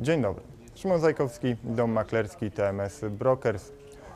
Dzień dobry. Szymon Zajkowski, Dom Maklerski TMS Brokers.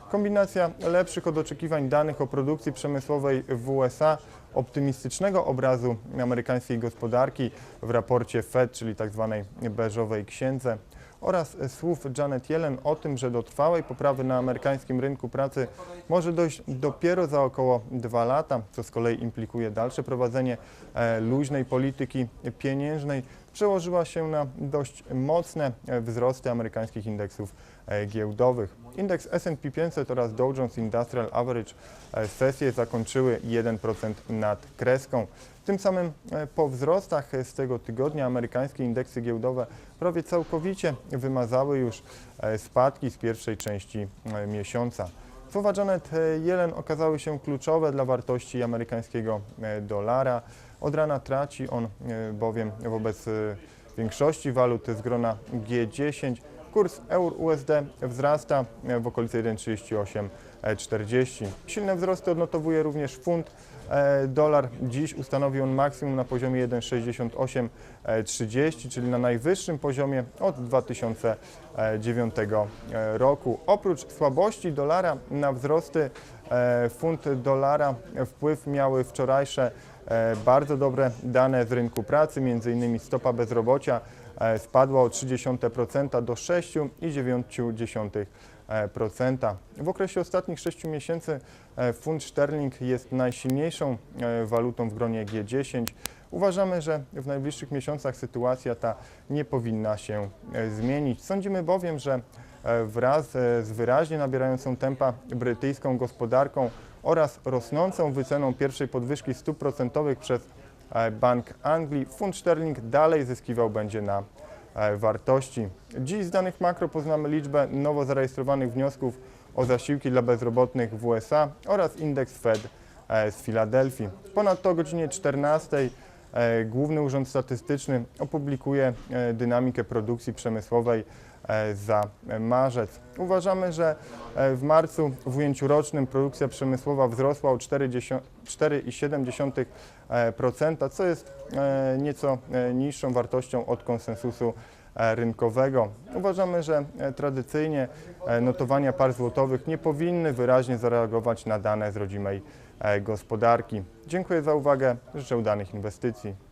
Kombinacja lepszych od oczekiwań danych o produkcji przemysłowej w USA, optymistycznego obrazu amerykańskiej gospodarki w raporcie Fed, czyli tzw. beżowej księdze, oraz słów Janet Yellen o tym, że do trwałej poprawy na amerykańskim rynku pracy może dojść dopiero za około dwa lata, co z kolei implikuje dalsze prowadzenie e, luźnej polityki pieniężnej, przełożyła się na dość mocne wzrosty amerykańskich indeksów e, giełdowych. Indeks S&P 500 oraz Dow Jones Industrial Average e, sesję zakończyły 1% nad kreską. Tym samym e, po wzrostach z tego tygodnia amerykańskie indeksy giełdowe prawie całkowicie wymazały już spadki z pierwszej części miesiąca. Słowa Janet Yellen okazały się kluczowe dla wartości amerykańskiego e, dolara. Od rana traci on e, bowiem wobec e, większości walut z grona G10. Kurs euro-USD wzrasta w okolicy 1,3840. Silne wzrosty odnotowuje również funt. E, Dolar dziś ustanowił on maksimum na poziomie 1,6830, czyli na najwyższym poziomie od 2009 roku. Oprócz słabości dolara na wzrosty e, funt dolara wpływ miały wczorajsze bardzo dobre dane z rynku pracy, m.in. stopa bezrobocia e, spadła o 0,3% do 6,9%. W okresie ostatnich 6 miesięcy e, funt sterling jest najsilniejszą e, walutą w gronie G10. Uważamy, że w najbliższych miesiącach sytuacja ta nie powinna się e, zmienić. Sądzimy bowiem, że e, wraz e, z wyraźnie nabierającą tempa brytyjską gospodarką oraz rosnącą wyceną pierwszej podwyżki stóp procentowych przez e, Bank Anglii, funt sterling dalej zyskiwał będzie na e, wartości. Dziś z danych makro poznamy liczbę nowo zarejestrowanych wniosków o zasiłki dla bezrobotnych w USA oraz indeks Fed e, z Filadelfii. Ponadto o godzinie 14 e, Główny Urząd Statystyczny opublikuje dynamikę produkcji przemysłowej za marzec. Uważamy, że e, w marcu w ujęciu rocznym produkcja przemysłowa wzrosła o 4,10 4,7%, co jest e, nieco e, niższą wartością od konsensusu e, rynkowego. Uważamy, że e, tradycyjnie e, notowania par złotowych nie powinny wyraźnie zareagować na dane z rodzimej e, gospodarki. Dziękuję za uwagę, życzę udanych inwestycji.